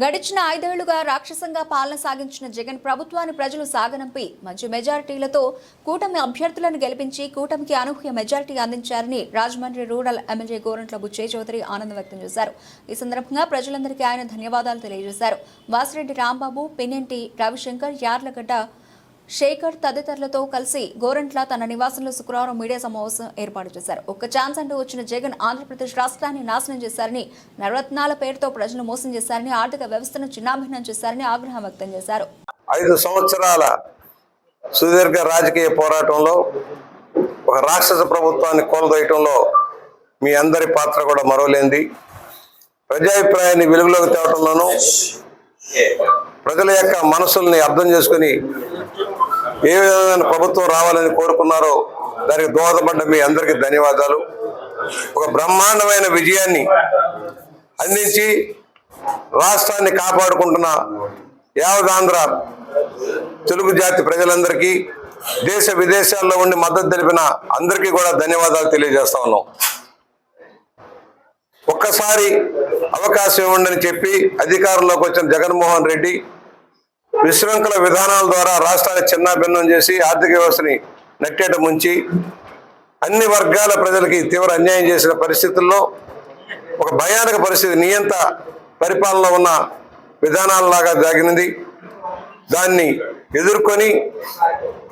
గడిచిన ఐదేళ్ళుగా రాక్షసంగా పాలన సాగించిన జగన్ ప్రభుత్వాన్ని ప్రజలు సాగనంపి మంచి మెజారిటీలతో కూటమి అభ్యర్థులను గెలిపించి కూటమికి అనూహ్య మెజారిటీ అందించారని రాజమండ్రి రూరల్ ఎమ్మెల్యే గోరంట్ల బుచ్చే చౌదరి ఆనందం వ్యక్తం చేశారు. ఈ సందర్భంగా ప్రజలందరికీ ఆయన ధన్యవాదాలు తెలియజేశారు. వాసిరెడ్డి రాంబాబు పిన్నెంటి రవిశంకర్ యార్లగడ్డ శేఖర్ తదితరులతో కలిసి గోరంట్ల తన నివాసంలో శుక్రవారం మీడియా సమావేశం ఏర్పాటు చేశారు. ఒక్క ఛాన్స్ అంటూ వచ్చిన జగన్ ఆంధ్రప్రదేశ్ రాష్ట్రాన్ని నాశనం చేశారని నవరత్నాల పేరుతో ప్రజలు మోసం చేశారని ఆర్థిక వ్యవస్థను చిన్నాభిన్నం చేశారని ఆగ్రహం వ్యక్తం చేశారు. ఐదు సంవత్సరాల సుదీర్ఘ రాజకీయ పోరాటంలో ఒక రాక్షస ప్రభుత్వాన్ని కోల్దొయటంలో మీ అందరి పాత్ర కూడా మరోలేంది ప్రజాభిప్రాయాన్ని వెలుగులోకి తేవటంలోనూ ప్రజల యొక్క మనసుల్ని అర్థం చేసుకుని ఏ విధమైన ప్రభుత్వం రావాలని కోరుకున్నారో దానికి దోహదపడ్డ మీ అందరికీ ధన్యవాదాలు. ఒక బ్రహ్మాండమైన విజయాన్ని అందించి రాష్ట్రాన్ని కాపాడుకుంటున్న యావదాంధ్ర తెలుగు జాతి ప్రజలందరికీ దేశ విదేశాల్లో ఉండి మద్దతు తెలిపిన అందరికీ కూడా ధన్యవాదాలు తెలియజేస్తా ఉన్నాం. ఒక్కసారి అవకాశం ఇవ్వండి చెప్పి అధికారంలోకి వచ్చిన జగన్మోహన్ రెడ్డి విశృంఖల విధానాల ద్వారా రాష్ట్రాన్ని చిన్నాభిన్నం చేసి ఆర్థిక వ్యవస్థని నట్టేట ముంచి అన్ని వర్గాల ప్రజలకి తీవ్ర అన్యాయం చేసిన పరిస్థితుల్లో ఒక భయానక పరిస్థితి నియంత పరిపాలనలో ఉన్న విధానాలలాగా దాగినది. దాన్ని ఎదుర్కొని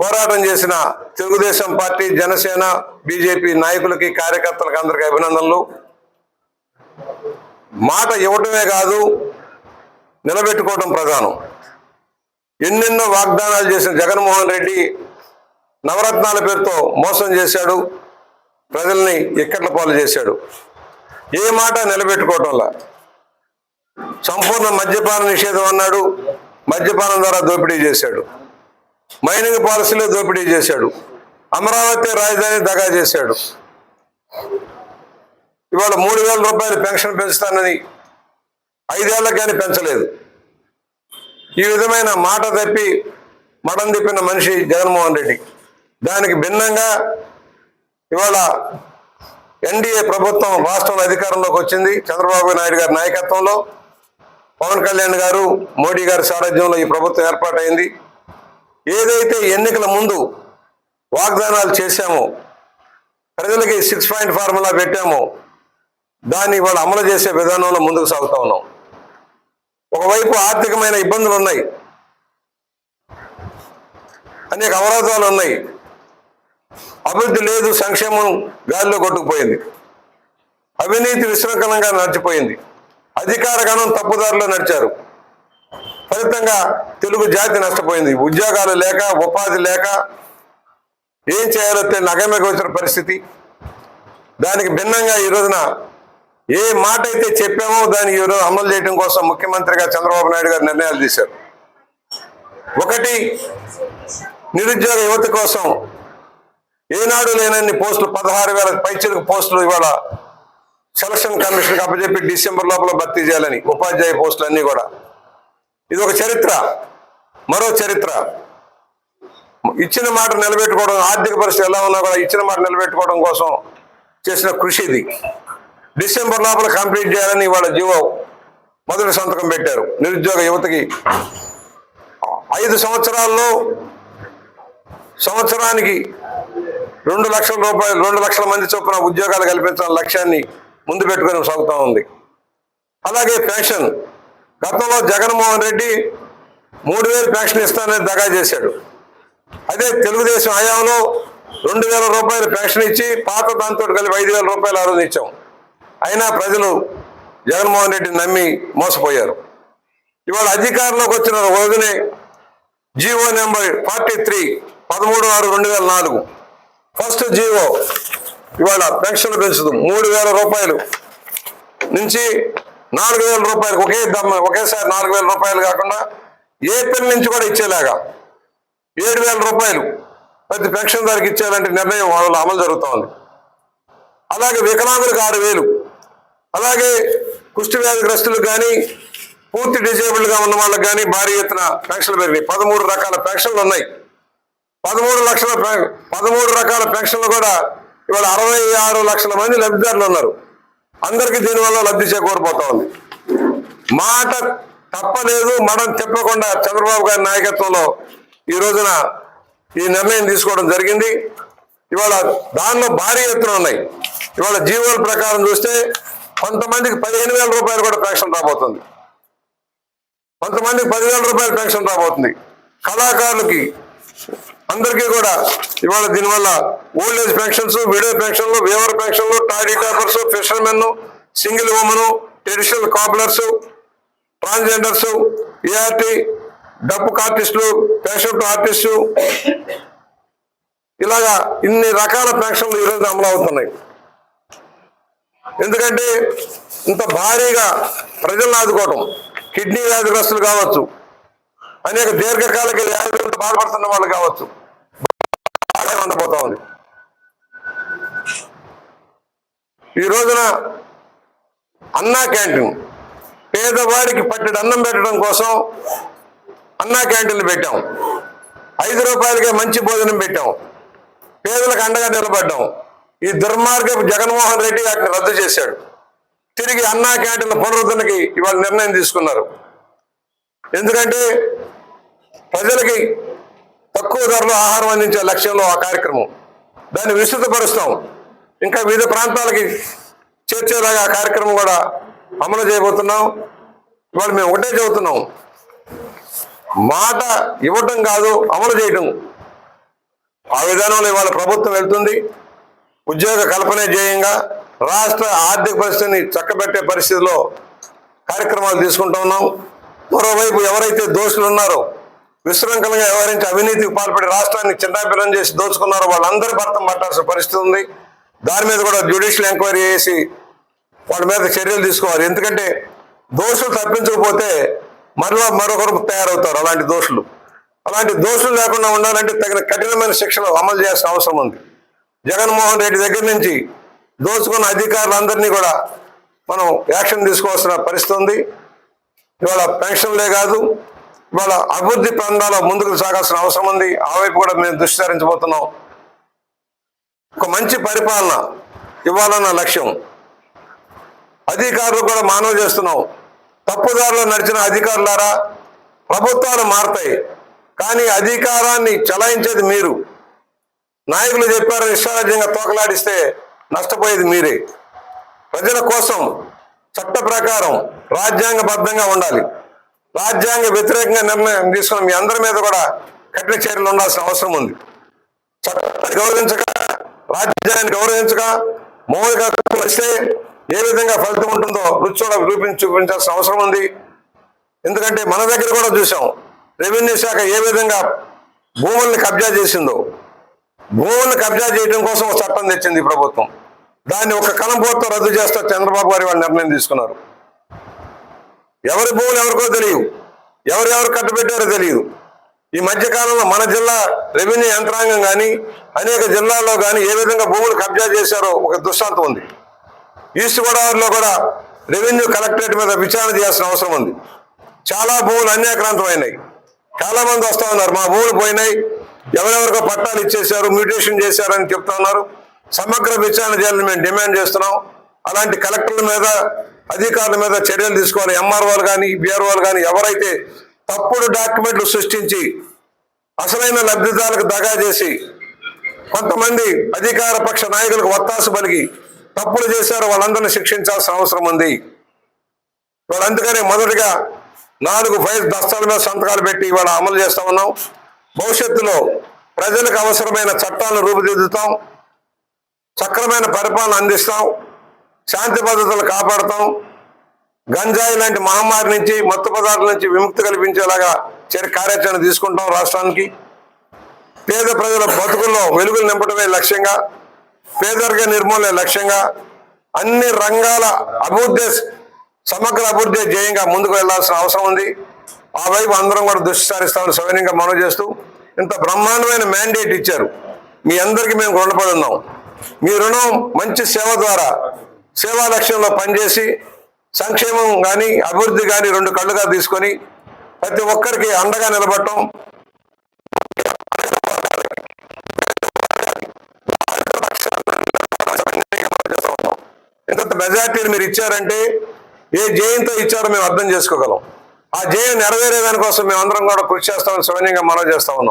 పోరాటం చేసిన తెలుగుదేశం పార్టీ జనసేన బీజేపీ నాయకులకి కార్యకర్తలకు అందరికీ అభినందనలు. మాట ఇవ్వటమే కాదు నిలబెట్టుకోవడం ప్రధానం. ఎన్నెన్నో వాగ్దానాలు చేసిన జగన్మోహన్ రెడ్డి నవరత్నాల పేరుతో మోసం చేశాడు ప్రజల్ని ఎక్కట్ల పాలు చేశాడు. ఏ మాట నిలబెట్టుకోవటంలా సంపూర్ణ మద్యపాన నిషేధం అన్నాడు మద్యపానం ద్వారా దోపిడీ చేశాడు. మైనింగ్ పాలసీలో దోపిడీ చేశాడు. అమరావతి రాజధాని దగా చేశాడు. ఇవాళ మూడు వేల రూపాయలు పెన్షన్ పెంచుతానని ఐదేళ్ళకు కానీ పెంచలేదు. ఈ విధమైన మాట తప్పి మడం తిప్పిన మనిషి జగన్మోహన్ రెడ్డి. దానికి భిన్నంగా ఇవాళ ఎన్డీఏ ప్రభుత్వం రాష్ట్రంలో అధికారంలోకి వచ్చింది. చంద్రబాబు నాయుడు గారి నాయకత్వంలో పవన్ కళ్యాణ్ గారు మోడీ గారి సారథ్యంలో ఈ ప్రభుత్వం ఏర్పాటైంది. ఏదైతే ఎన్నికల ముందు వాగ్దానాలు చేశామో ప్రజలకి సిక్స్ పాయింట్ ఫార్ములా పెట్టామో దాన్ని ఇవాళ అమలు చేసే విధానంలో ముందుకు సాగుతా ఉన్నాం. ఒకవైపు ఆర్థికమైన ఇబ్బందులు ఉన్నాయి. అనేక అవరోధాలు ఉన్నాయి. అభివృద్ధి లేదు సంక్షేమం గాలిలో కొట్టుకుపోయింది. అవినీతి విశృంఖలంగా నడిచిపోయింది. అధికార గణం తప్పుదారిలో నడిచారు. ఫలితంగా తెలుగు జాతి నష్టపోయింది. ఉద్యోగాలు లేక ఉపాధి లేక ఏం చేయాలో తెలియని అగమ్యకు వచ్చిన పరిస్థితి. దానికి భిన్నంగా ఈ రోజున ఏ మాట అయితే చెప్పామో దాన్ని ఈరోజు అమలు చేయడం కోసం ముఖ్యమంత్రిగా చంద్రబాబు నాయుడు గారు నిర్ణయాలు తీశారు. ఒకటి నిరుద్యోగ యువత కోసం ఏనాడు లేనన్ని పోస్టులు పదహారు వేల పైచిలకు పోస్టులు ఇవాళ సెలక్షన్ కమిషన్కి అప్పచెప్పి డిసెంబర్ లోపల భర్తీ చేయాలని ఉపాధ్యాయ పోస్టులు అన్నీ కూడా. ఇది ఒక చరిత్ర. మరో చరిత్ర. ఇచ్చిన మాట నిలబెట్టుకోవడం ఆర్థిక పరిస్థితి ఎలా ఉన్నా కూడా ఇచ్చిన మాట నిలబెట్టుకోవడం కోసం చేసిన కృషి ఇది. డిసెంబర్ లోపల కంప్లీట్ చేయాలని ఇవాళ జీవో మొదటి సంతకం పెట్టారు. నిరుద్యోగ యువతకి ఐదు సంవత్సరాల్లో సంవత్సరానికి రెండు లక్షల రూపాయలు రెండు లక్షల మంది చొప్పున ఉద్యోగాలు కల్పించాలని లక్ష్యాన్ని ముందు పెట్టుకొని సాగుతూ ఉంది. అలాగే పెన్షన్. గతంలో జగన్మోహన్ రెడ్డి మూడు వేలు పెన్షన్ ఇస్తానని దగా చేశాడు. అదే తెలుగుదేశం హయాంలో రెండు వేల రూపాయలు పెన్షన్ ఇచ్చి పాత దాంతో కలిపి ఐదు వేల రూపాయలు ఆ రోజు ఇచ్చాం. అయినా ప్రజలు జగన్మోహన్ రెడ్డిని నమ్మి మోసపోయారు. ఇవాళ అధికారంలోకి వచ్చిన రోజునే జీవో నెంబర్ ఫార్టీ త్రీ పదమూడు ఆరు రెండు వేల నాలుగు. ఫస్ట్ జీవో ఇవాళ పెన్షన్ పెంచుదు మూడు వేల రూపాయలు నుంచి నాలుగు వేల రూపాయలు ఒకే దమ్మ ఒకేసారి నాలుగు వేల రూపాయలు కాకుండా ఏప్రిల్ నుంచి కూడా ఇచ్చేలాగా ఏడు వేల రూపాయలు ప్రతి పెన్షన్దారికి ఇచ్చేయాలంటే నిర్ణయం వాళ్ళ అమలు జరుగుతూ ఉంది అలాగే వికలాంగులకు ఆరు వేలు. అలాగే కుష్టి వ్యాధిగ్రస్తులకు కానీ పూర్తి డిజేబుల్డ్గా ఉన్న వాళ్ళకి కానీ భారీ ఎత్తున పెన్షన్లు పెరిగినాయి. పదమూడు రకాల పెన్షన్లు ఉన్నాయి. పదమూడు లక్షల పదమూడు రకాల పెన్షన్లు కూడా ఇవాళ అరవై ఆరు లక్షల మంది లబ్ధిదారులు ఉన్నారు. అందరికీ దీనివల్ల లబ్ధి చేకూరిపోతా ఉంది. మాట తప్పలేదు మనం చెప్పకుండా చంద్రబాబు గారి నాయకత్వంలో ఈ రోజున ఈ నిర్ణయం తీసుకోవడం జరిగింది. ఇవాళ దానిలో భారీ ఎత్తున ఉన్నాయి. ఇవాళ జీవోల ప్రకారం చూస్తే కొంతమందికి పదిహేను వేల రూపాయలు కూడా పెన్షన్ రాబోతుంది. కొంతమందికి పదివేల రూపాయలు పెన్షన్ రాబోతుంది. కళాకారులకి అందరికీ కూడా ఇవాళ దీనివల్ల ఓల్డ్ ఏజ్ పెన్షన్స్ విడో పెన్షన్లు వేవర్ పెన్షన్లు toddy tappers fishermen single women traditional cobblers transgenders ART డప్పు ఆర్టిస్టులు పేషెంట్ ఆర్టిస్టు ఇలాగా ఇన్ని రకాల పెన్షన్లు ఈరోజు అమలు అవుతున్నాయి ఎందుకంటే ఇంత భారీగా ప్రజలను ఆదుకోవటం కిడ్నీ వ్యాధిగ్రస్తులు కావచ్చు అనేక దీర్ఘకాలిక వ్యాధులతో బాధపడుతున్న వాళ్ళు కావచ్చు. బాగా ఉండబోతా ఉంది. ఈ రోజున అన్నా క్యాంటీన్ పేదవాడికి పట్టెడు అన్నం పెట్టడం కోసం అన్నా క్యాంటీన్లు పెట్టాం. ఐదు రూపాయలకే మంచి భోజనం పెట్టాం. పేదలకు అండగా నిలబడ్డాం. ఈ దుర్మార్గపు జగన్మోహన్ రెడ్డి వాటిని రద్దు చేశాడు. తిరిగి అన్నా క్యాంటీన్ల పునరుద్ధరణకి ఇవాళ నిర్ణయం తీసుకున్నారు. ఎందుకంటే ప్రజలకి తక్కువ ధరలో ఆహారం అందించే లక్ష్యంలో ఆ కార్యక్రమం. దాన్ని విస్తృతపరుస్తాం. ఇంకా వివిధ ప్రాంతాలకి చేర్చేలాగా ఆ కార్యక్రమం కూడా అమలు చేయబోతున్నాం. ఇవాళ మేము ఒకటే చెబుతున్నాం. మాట ఇవ్వటం కాదు అమలు చేయటం. ఆ విధానంలో ఇవాళ ప్రభుత్వం వెళ్తుంది. ఉద్యోగ కల్పన ధ్యేయంగా రాష్ట్ర ఆర్థిక పరిస్థితిని చక్కబెట్టే పరిస్థితిలో కార్యక్రమాలు తీసుకుంటూ ఉన్నాం. మరోవైపు ఎవరైతే దోషులు ఉన్నారో విశృంఖలంగా వ్యవహరించి అవినీతికి పాల్పడి రాష్ట్రాన్ని చిన్నాభిన్నం చేసి దోచుకున్నారో వాళ్ళందరి భర్తం పట్టాల్సిన పరిస్థితి ఉంది. దాని మీద కూడా జ్యుడిషియల్ ఎంక్వైరీ చేసి వాళ్ళ మీద చర్యలు తీసుకోవాలి. ఎందుకంటే దోషులు తప్పించకపోతే మరలా మరొకరు తయారవుతారు అలాంటి దోషులు. అలాంటి దోషులు లేకుండా ఉండాలంటే తగిన కఠినమైన శిక్షలు అమలు చేయాల్సిన అవసరం ఉంది. జగన్మోహన్ రెడ్డి దగ్గర నుంచి దోచుకున్న అధికారులందరినీ కూడా మనం యాక్షన్ తీసుకోవాల్సిన పరిస్థితి ఉంది. ఇవాళ పెన్షన్లే కాదు ఇవాళ అభివృద్ధి ప్రాంతాల ముందుకు సాగాల్సిన అవసరం ఉంది. ఆ వైపు కూడా మేము దృష్టి సారించబోతున్నాం. ఒక మంచి పరిపాలన ఇవ్వాలన్న లక్ష్యం. అధికారులు కూడా మానవ చేస్తున్నాం. తప్పుదారులు నడిచిన అధికారులారా ప్రభుత్వాలు మారతాయి. కానీ అధికారాన్ని చలాయించేది మీరు. నాయకులు చెప్పారు ఇష్టారాజ్యంగా తోకలాడిస్తే నష్టపోయేది మీరే. ప్రజల కోసం చట్ట ప్రకారం రాజ్యాంగబద్ధంగా ఉండాలి. రాజ్యాంగ వ్యతిరేకంగా నిర్ణయం తీసుకున్న మీ అందరి మీద కూడా కఠిన చర్యలు ఉండాల్సిన అవసరం ఉంది. చట్టాన్ని గౌరవించక రాజ్యాన్ని గౌరవించక మౌలిక వస్తే ఏ విధంగా ఫలితం ఉంటుందో రుచి చూడ రూపించి చూపించాల్సిన అవసరం ఉంది. ఎందుకంటే మన దగ్గర కూడా చూసాం రెవెన్యూ శాఖ ఏ విధంగా భూముల్ని కబ్జా చేసిందో భూములను కబ్జా చేయడం కోసం ఒక చట్టం తెచ్చింది ప్రభుత్వం. దాన్ని ఒక కలంపోతో రద్దు చేస్తారు చంద్రబాబు గారి వాళ్ళు నిర్ణయం తీసుకున్నారు. ఎవరి భూములు ఎవరికో తెలియదు ఎవరెవరు కట్టబెట్టారో తెలియదు. ఈ మధ్యకాలంలో మన జిల్లా రెవెన్యూ యంత్రాంగం కానీ అనేక జిల్లాల్లో కానీ ఏ విధంగా భూములు కబ్జా చేశారో ఒక దృష్టాంతం ఉంది. ఈస్ట్ గోదావరిలో కూడా రెవెన్యూ కలెక్టరేట్ మీద విచారణ చేయాల్సిన అవసరం ఉంది. చాలా భూములు అన్యాక్రాంతమైనాయి. చాలా మంది వస్తూ ఉన్నారు. మా భూములు పోయినాయి. ఎవరెవరికో పట్టాలు ఇచ్చేశారు మ్యూటేషన్ చేశారని చెప్తా ఉన్నారు. సమగ్ర విచారణ చేయాలని మేము డిమాండ్ చేస్తున్నాం. అలాంటి కలెక్టర్ల మీద అధికారుల మీద చర్యలు తీసుకోవాలి. ఎంఆర్ఓలు కానీ బీఆర్ఓలు కానీ ఎవరైతే తప్పుడు డాక్యుమెంట్లు సృష్టించి అసలైన లబ్ధిదారులకు దగా చేసి కొంతమంది అధికార పక్ష నాయకులకు ఒత్తాసు పలికి తప్పులు చేశారు వాళ్ళందరినీ శిక్షించాల్సిన అవసరం ఉంది. వాళ్ళందుకనే మొదటిగా నాలుగు ఫైల్ దస్తాల మీద సంతకాలు పెట్టి ఇవాళ అమలు చేస్తా ఉన్నాం. భవిష్యత్తులో ప్రజలకు అవసరమైన చట్టాలను రూపుదిద్దుతాం సక్రమైన పరిపాలన అందిస్తాం శాంతి భద్రతలు కాపాడుతాం. గంజాయి లాంటి మహమ్మారి నుంచి మత్తు పదార్థాల నుంచి విముక్తి కల్పించేలాగా చర్య కార్యాచరణ తీసుకుంటాం రాష్ట్రానికి. పేద ప్రజల బతుకుల్లో వెలుగులు నింపడమే లక్ష్యంగా పేదరిక నిర్మూలనే లక్ష్యంగా అన్ని రంగాల అభివృద్ధి సమగ్ర అభివృద్ధి ధ్యేయంగా ముందుకు వెళ్ళాల్సిన అవసరం ఉంది. ఆ వైపు అందరం కూడా దృష్టి సారిస్తామని సవినయంగా మనవి చేస్తూ ఇంత బ్రహ్మాండమైన మ్యాండేట్ ఇచ్చారు. మీ అందరికీ మేము రుణపడి ఉన్నాం. మీ రుణం మంచి సేవ ద్వారా సేవా లక్ష్యంలో పనిచేసి సంక్షేమం కానీ అభివృద్ధి కానీ రెండు కళ్ళుగా తీసుకొని ప్రతి ఒక్కరికి అండగా నిలబడటం. ఇంత మెజార్టీని మీరు ఇచ్చారంటే ఏ జయంతో ఇచ్చారో మేము అర్థం చేసుకోగలం. ఆ జయం నెరవేరే దానికోసం మేము అందరం కూడా కృషి చేస్తామని సౌన్యంగా మనం చేస్తా ఉన్నాం.